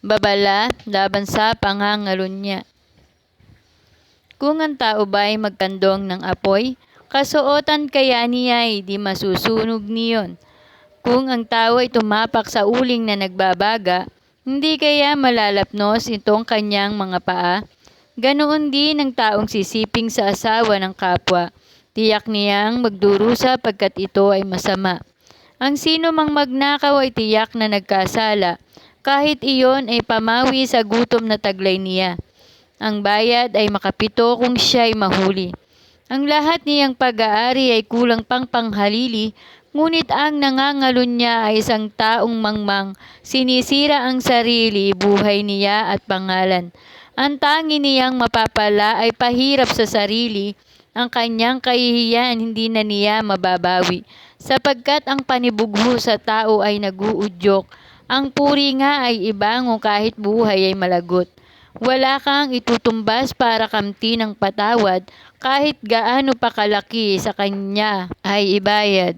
babala laban sa pangangalon niya. Kung ang tao ba ay magkandong ng apoy, kasuotan kaya niya ay di masusunog niyon. Kung ang tao ay tumapak sa uling na nagbabaga, hindi kaya malalapnos itong kanyang mga paa? Ganoon din ang taong sisiping sa asawa ng kapwa. Tiyak niyang magdurusa pagkat ito ay masama. Ang sino mang magnakaw ay tiyak na nagkasala, kahit iyon ay pamawi sa gutom na taglay niya. Ang bayad ay makapito kung siya ay mahuli. Ang lahat niyang pag-aari ay kulang pang panghalili, ngunit ang nangangalon niya ay isang taong mangmang, sinisira ang sarili, buhay niya at pangalan. Ang tangi niyang mapapala ay pahirap sa sarili, ang kanyang kahihiyan hindi na niya mababawi, sapagkat ang panibugho sa tao ay naguudyok, ang puri nga ay ibango kahit buhay ay malagot. Wala kang itutumbas para kamti ng patawad kahit gaano pa kalaki sa kanya ay ibayad.